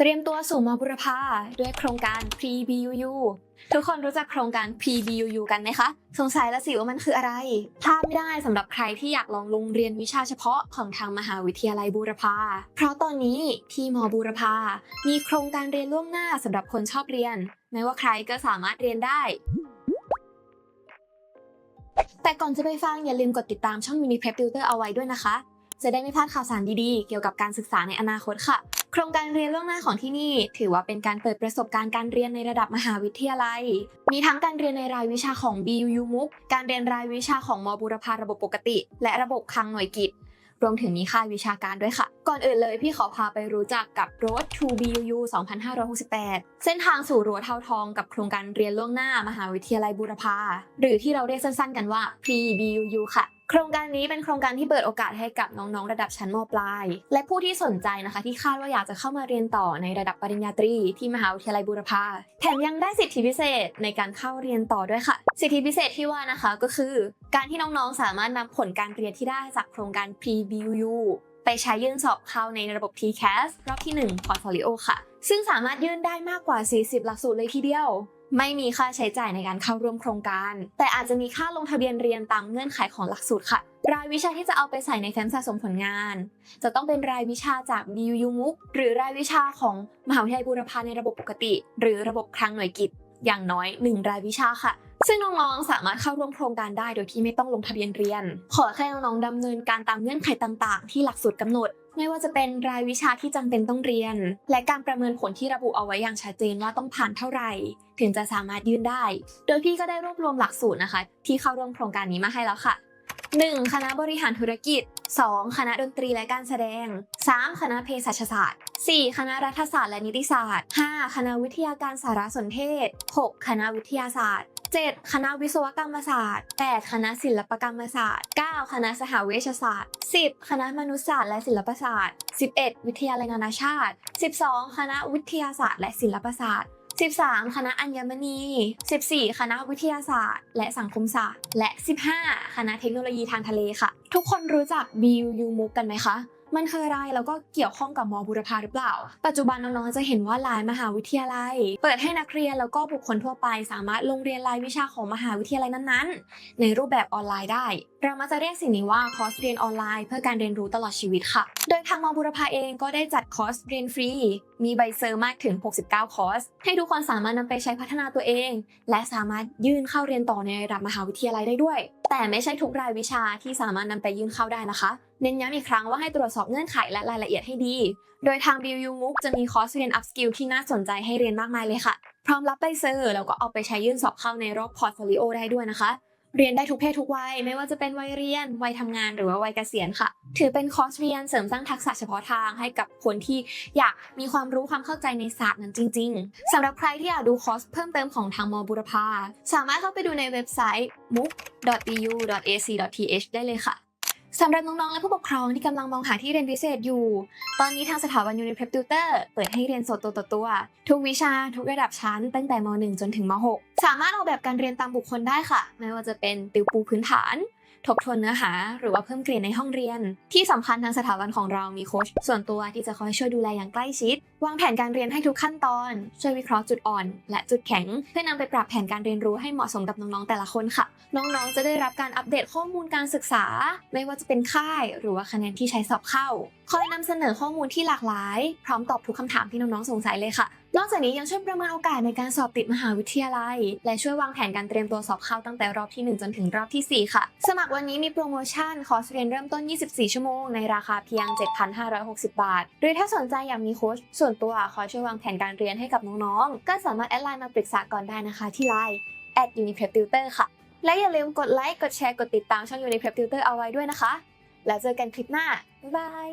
เตรียมตัวสู่มบุรพาด้วยโครงการ PBUU ทุกคนรู้จักโครงการ PBUU กันไหมคะ สงสัยแล้วสิว่ามันคืออะไร พลาดไม่ได้สำหรับใครที่อยากลองลงเรียนวิชาเฉพาะของทางมหาวิทยาลัยบูรพา เพราะตอนนี้ที่มบูรพา มีโครงการเรียนล่วงหน้าสำหรับคนชอบเรียน ไม่ว่าใครก็สามารถเรียนได้แต่ก่อนจะไปฟังอย่าลืมกดติดตามช่อง Mini Prep Tutor เอาไว้ด้วยนะคะ จะได้ไม่พลาดข่าวสารดีๆ เกี่ยวกับการศึกษาในอนาคตค่ะ โครงการเรียนล่วงหน้าของที่นี่ ถือว่าเป็นการเปิดประสบการณ์การเรียนในระดับมหาวิทยาลัย มีทั้งการเรียนในรายวิชาของ BUU มุกการเรียนรายวิชาของมบูรพาระบบปกติ และระบบคลังหน่วยกิจรวมถึงมีค่ายวิชาการด้วยค่ะ ก่อนอื่นเลยพี่ขอพาไปรู้จักกับ Road to BUU 2568 เส้นทางสู่รั้วเท่าทองกับโครงการเรียนล่วงหน้า มหาวิทยาลัยบูรพา หรือที่เราเรียกสั้นๆกันว่า Pre-BUU ค่ะ โครงการนี้เป็นโครงการที่เปิดโอกาสให้กับน้องๆ ระดับชั้นมปลาย และผู้ที่สนใจนะคะ ที่คาดว่าอยากจะเข้ามาเรียนต่อในระดับปริญญาตรีที่มหาวิทยาลัยบูรพาแถมยังได้สิทธิพิเศษในการเข้าเรียนต่อด้วยค่ะ สิทธิพิเศษที่ว่านะคะก็คือ การที่น้องๆ สามารถนำผลการเรียนที่ได้จากโครงการ PBUU ไปใช้ยื่นสอบเข้าในระบบ TCAS รอบที่ 1 Portfolio ค่ะ ซึ่งสามารถยื่นได้มากกว่า 40 หลักสูตรเลยทีเดียว ไม่มีค่าใช้จ่ายในการเข้าร่วมโครงการ แต่อาจจะมีค่าลงทะเบียนเรียนตามเงื่อนไขของหลักสูตรค่ะ รายวิชาที่จะเอาไปใส่ในแฟ้มสะสมผลงาน จะต้องเป็นรายวิชาจาก BUU มุกหรือรายวิชาของมหาวิทยาลัยบูรพาในระบบปกติ หรือระบบคลังหน่วยกิจ อย่างน้อย 1 รายวิชาค่ะซึ่งน้องๆ สามารถเข้าร่วมโครงการได้โดยที่ไม่ต้องลงทะเบียนเรียน ขอแค่น้องๆดำเนินการตามเงื่อนไขต่างๆ ที่หลักสูตรกำหนด ไม่ว่าจะเป็นรายวิชาที่จำเป็นต้องเรียน และการประเมินผลที่ระบุเอาไว้อย่างชัดเจนว่าต้องผ่านเท่าไหร่ ถึงจะสามารถยื่นได้ โดยพี่ก็ได้รวบรวมหลักสูตรนะคะ ที่เข้าร่วมโครงการนี้มาให้แล้วค่ะ 1. คณะบริหารธุรกิจ 2. คณะดนตรีและการแสดง 3. คณะเภสัชศาสตร์ 4. คณะรัฐศาสตร์และนิติศาสตร์ 5. คณะวิทยาการสารสนเทศ 6. คณะวิทยาศาสตร์ 7. คณะวิศวกรรมศาสตร์ 8. คณะศิลปกรรมศาสตร์ 9. คณะสหเวชศาสตร์ 10. คณะมนุษยศาสตร์และศิลปศาสตร์ 11. วิทยาลัยนานาชาติ 12. คณะวิทยาศาสตร์และศิลปศาสตร์ 13 คณะอัญมณี 14 คณะวิทยาศาสตร์ และสังคมศาสตร์ และ 15 คณะเทคโนโลยีทางทะเลค่ะ ทุกคนรู้จัก BUU MOOC กันไหมคะ มันคืออะไรแล้วก็เกี่ยวข้องกับมบุรพาหรือเปล่า ปัจจุบันน้องๆจะเห็นว่าหลายมหาวิทยาลัย เปิดให้นักเรียนแล้วก็บุคคลทั่วไป สามารถลงเรียนรายวิชาของมหาวิทยาลัยนั้นๆ ในรูปแบบออนไลน์ได้ เรามักจะเรียกสิ่งนี้ว่าคอร์สเรียนออนไลน์เพื่อการเรียนรู้ตลอดชีวิตค่ะ โดยทางมบุรพาเองก็ได้จัดคอร์สเรียนฟรี มีใบเซอร์มากถึง 69 คอร์ส ให้ทุกคนสามารถนำไปใช้พัฒนาตัวเอง และสามารถยื่นเข้าเรียนต่อในระดับมหาวิทยาลัยได้ด้วย แต่ไม่ใช่ทุกรายวิชาที่สามารถนำไปยื่นเข้าได้นะคะ เน้นย้ำอีกครั้งว่าให้ตรวจสอบเงื่อนไขและรายละเอียดให้ดี โดยทาง BU MOOC จะมีคอร์สเรียน Up Skill ที่น่าสนใจให้เรียนมากมายเลยค่ะ พร้อมรับใบเซอร์แล้วก็เอาไปใช้ยื่นสอบเข้าในรอบพอร์ตโฟลิโอได้ด้วยนะคะ เรียนได้ทุกเพศทุกวัย ไม่ว่าจะเป็นวัยเรียน วัยทำงานหรือว่าวัยเกษียณค่ะ ถือเป็นคอร์สเรียนเสริมสร้างทักษะเฉพาะทางให้กับคนที่อยากมีความรู้ความเข้าใจในศาสตร์นั้นจริง ๆสำหรับใครที่อยากดูคอร์สเพิ่มเติมของทางมบุรพาสามารถเข้าไปดูในเว็บไซต์ mook.bu.ac.th ได้เลยค่ะ สำหรับน้องๆ และผู้ปกครองที่กำลังมองหาที่เรียนพิเศษอยู่ ตอนนี้ทางสถาบันยูนิเพปติวเตอร์เปิดให้เรียนสดตัวต่อตัว ทุกวิชาทุกระดับชั้น ตั้งแต่ม .1 จนถึงม .6 สามารถออกแบบการเรียนตามบุคคลได้ค่ะ ไม่ว่าจะเป็นติวปูพื้นฐาน ทบทวนเนื้อหา หรือว่าเพิ่มเกรดในห้องเรียน ที่สำคัญทางสถาบันของเรามีโค้ชส่วนตัวที่จะคอยช่วยดูแลอย่างใกล้ชิด วางแผนการเรียนให้ทุกขั้นตอน ช่วยวิเคราะห์จุดอ่อน และจุดแข็ง เพื่อนำไปปรับแผนการเรียนรู้ให้เหมาะสมกับน้องๆแต่ละคนค่ะ น้องๆ จะได้รับการอัปเดตข้อมูลการศึกษา ไม่ว่าจะเป็นค่าย หรือว่าคะแนนที่ใช้สอบเข้า คอยนำเสนอข้อมูลที่หลากหลาย พร้อมตอบทุกคำถามที่น้องๆสงสัยเลยค่ะนอกจากนี้ยังช่วยประเมินโอกาสในการสอบติดมหาวิทยาลัย และช่วยวางแผนการเตรียมตัวสอบเข้าตั้งแต่รอบที่ 1 จนถึงรอบทีสี่ 4 ค่ะ สมัครวันนี้มีโปรโมชั่นคอร์สเรียนเริ่มต้น 24 ชั่วโมงในราคาเพียง 7,560 บาท หรือถ้าสนใจอยากมีโค้ชส่วนตัวคอยช่วยวางแผนการเรียนให้กับน้องๆ ก็สามารถแอดไลน์มาปรึกษาก่อนได้นะคะที่ไลน์ at @unipreptutor ค่ะ และอย่าลืมกดไลค์กดแชร์กดติดตามช่อง Uniprep Tutor เอาไว้ด้วยนะคะ แล้วเจอกันคลิปหน้าบ๊ายบาย